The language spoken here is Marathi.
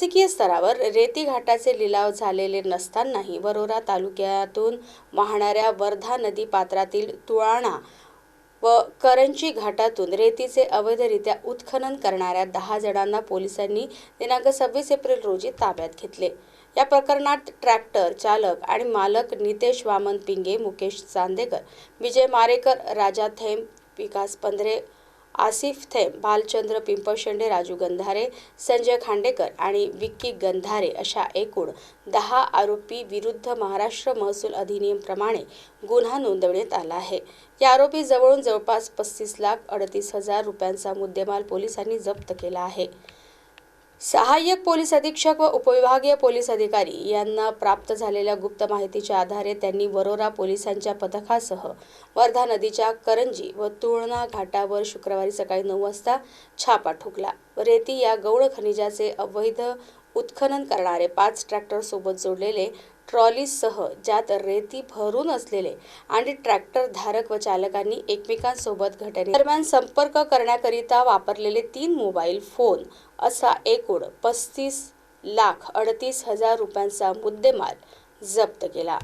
शासकीय स्तरावर रेती घाटाचे लिलाव झालेले नसतानाही वरोरा तालुक्यातून वाहणाऱ्या वर्धा नदी पात्रातील तुळाणा व करंजी घाटातून रेतीचे अवैधरित्या उत्खनन करणाऱ्या दहा जणांना पोलिसांनी दिनांक सव्वीस एप्रिल रोजी ताब्यात घेतले. या प्रकरणात ट्रॅक्टर चालक आणि मालक नितेश वामन पिंगे मुकेश चांदेकर विजय मारेकर राजा थेंब विकास पंधरे आसिफ थेंब भालचंद्र पिंपळशेंडे राजू गंधारे संजय खांडेकर आणि विक्की गंधारे अशा एकूण दहा आरोपी विरुद्ध महाराष्ट्र महसूल अधिनियमप्रमाणे गुन्हा नोंदवण्यात आला आहे. या आरोपी जवळून जवळपास पस्तीस लाख अडतीस हजार रुपयांचा मुद्देमाल पोलिसांनी जप्त केला आहे. सहाय्यक पोलीस अधीक्षक व उपविभागीय पोलीस अधिकारी यांना प्राप्त झालेल्या गुप्त माहितीच्या आधारे त्यांनी वरोरा पोलिसांच्या पथकासह वर्धा नदीच्या करंजी व तुळणा घाटावर शुक्रवारी सकाळी नऊ वाजता छापा ठोकला. रेती या गौण खनिजाचे अवैध उत्खनन करणारे पाच ट्रॅक्टर सोबत जोडलेले ट्रॉलीसह ज्यात रेती भरून असलेले आणि ट्रॅक्टर धारक व चालकांनी एकमेकांसोबत घटने दरम्यान संपर्क करण्याकरिता वापरलेले तीन मोबाईल फोन असा एकूण पस्तीस लाख अडतीस हजार रुपयांचा मुद्देमाल जप्त केला.